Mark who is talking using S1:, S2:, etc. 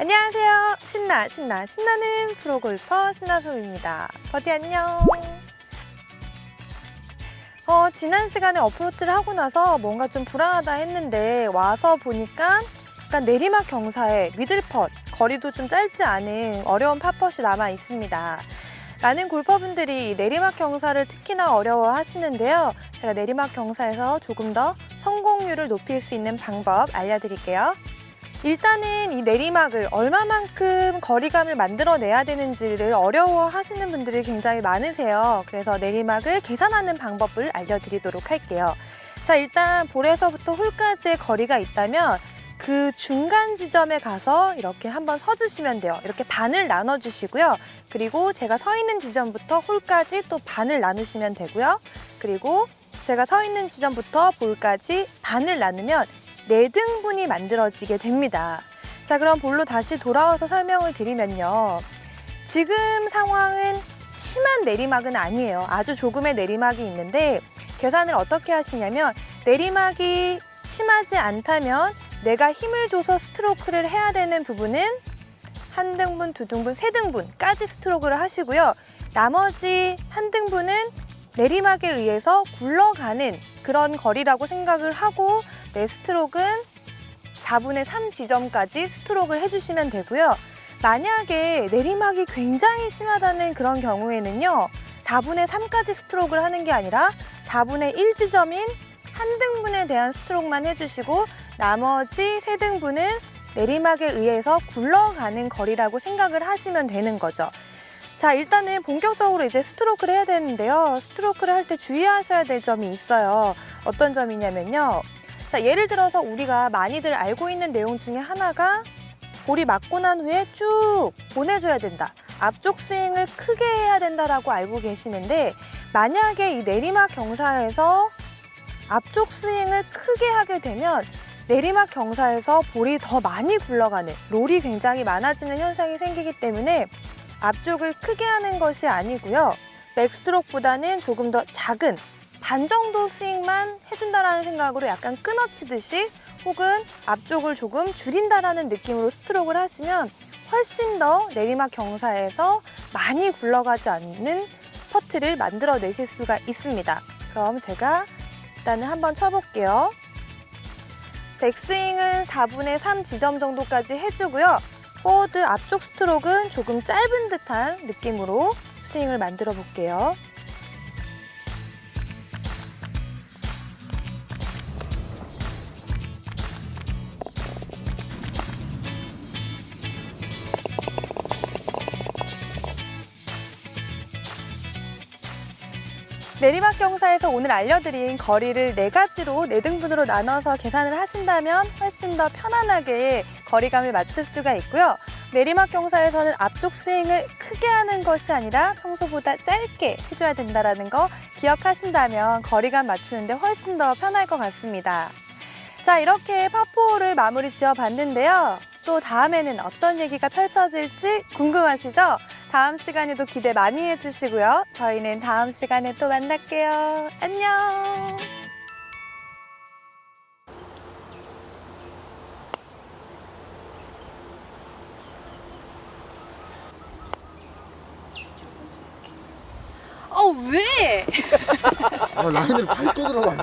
S1: 안녕하세요. 신나, 신나, 신나는 프로골퍼 신나소입니다. 버디 안녕. 어, 지난 시간에 어프로치를 하고 나서 뭔가 좀 불안하다 했는데 와서 보니까 약간 내리막 경사에 미들펫, 거리도 좀 짧지 않은 어려운 팝펫이 남아 있습니다. 많은 골퍼분들이 이 내리막 경사를 특히나 어려워 하시는데요. 제가 내리막 경사에서 조금 더 성공률을 높일 수 있는 방법 알려드릴게요. 일단은 이 내리막을 얼마만큼 거리감을 만들어내야 되는지를 어려워 하시는 분들이 굉장히 많으세요. 그래서 내리막을 계산하는 방법을 알려드리도록 할게요. 자, 일단 볼에서부터 홀까지의 거리가 있다면 그 중간 지점에 가서 이렇게 한번 서주시면 돼요. 이렇게 반을 나눠주시고요. 그리고 제가 서 있는 지점부터 홀까지 또 반을 나누시면 되고요. 그리고 제가 서 있는 지점부터 볼까지 반을 나누면 네 등분이 만들어지게 됩니다. 자, 그럼 볼로 다시 돌아와서 설명을 드리면요. 지금 상황은 심한 내리막은 아니에요. 아주 조금의 내리막이 있는데 계산을 어떻게 하시냐면 내리막이 심하지 않다면 내가 힘을 줘서 스트로크를 해야 되는 부분은 한 등분, 두 등분, 세 등분까지 스트로크를 하시고요. 나머지 한 등분은 내리막에 의해서 굴러가는 그런 거리라고 생각을 하고 내 스트로크는 4분의 3 지점까지 스트로크를 해주시면 되고요. 만약에 내리막이 굉장히 심하다는 그런 경우에는요. 4분의 3까지 스트로크를 하는 게 아니라 4분의 1 지점인 한 등분에 대한 스트로크만 해주시고 나머지 세 등분은 내리막에 의해서 굴러가는 거리라고 생각을 하시면 되는 거죠. 자, 일단은 본격적으로 이제 스트로크를 해야 되는데요. 스트로크를 할 때 주의하셔야 될 점이 있어요. 어떤 점이냐면요. 자, 예를 들어서 우리가 많이들 알고 있는 내용 중에 하나가 볼이 맞고 난 후에 쭉 보내줘야 된다. 앞쪽 스윙을 크게 해야 된다라고 알고 계시는데 만약에 이 내리막 경사에서 앞쪽 스윙을 크게 하게 되면 내리막 경사에서 볼이 더 많이 굴러가는 롤이 굉장히 많아지는 현상이 생기기 때문에 앞쪽을 크게 하는 것이 아니고요. 백스트로크보다는 조금 더 작은 반 정도 스윙만 해준다라는 생각으로 약간 끊어치듯이 혹은 앞쪽을 조금 줄인다라는 느낌으로 스트로크를 하시면 훨씬 더 내리막 경사에서 많이 굴러가지 않는 퍼트를 만들어내실 수가 있습니다. 그럼 제가 일단은 한번 쳐볼게요. 백스윙은 4분의 3 지점 정도까지 해주고요. 포워드 앞쪽 스트로크는 조금 짧은 듯한 느낌으로 스윙을 만들어 볼게요. 내리막 경사에서 오늘 알려드린 거리를 네 가지로 네 등분으로 나눠서 계산을 하신다면 훨씬 더 편안하게 거리감을 맞출 수가 있고요. 내리막 경사에서는 앞쪽 스윙을 크게 하는 것이 아니라 평소보다 짧게 해줘야 된다는 거 기억하신다면 거리감 맞추는데 훨씬 더 편할 것 같습니다. 자, 이렇게 파포를 마무리 지어 봤는데요. 또 다음에는 어떤 얘기가 펼쳐질지 궁금하시죠? 다음 시간에도 기대 많이 해주시고요. 저희는 다음 시간에 또 만날게요. 안녕!
S2: 어 왜?
S3: 아, 라인을 밟고 들어가.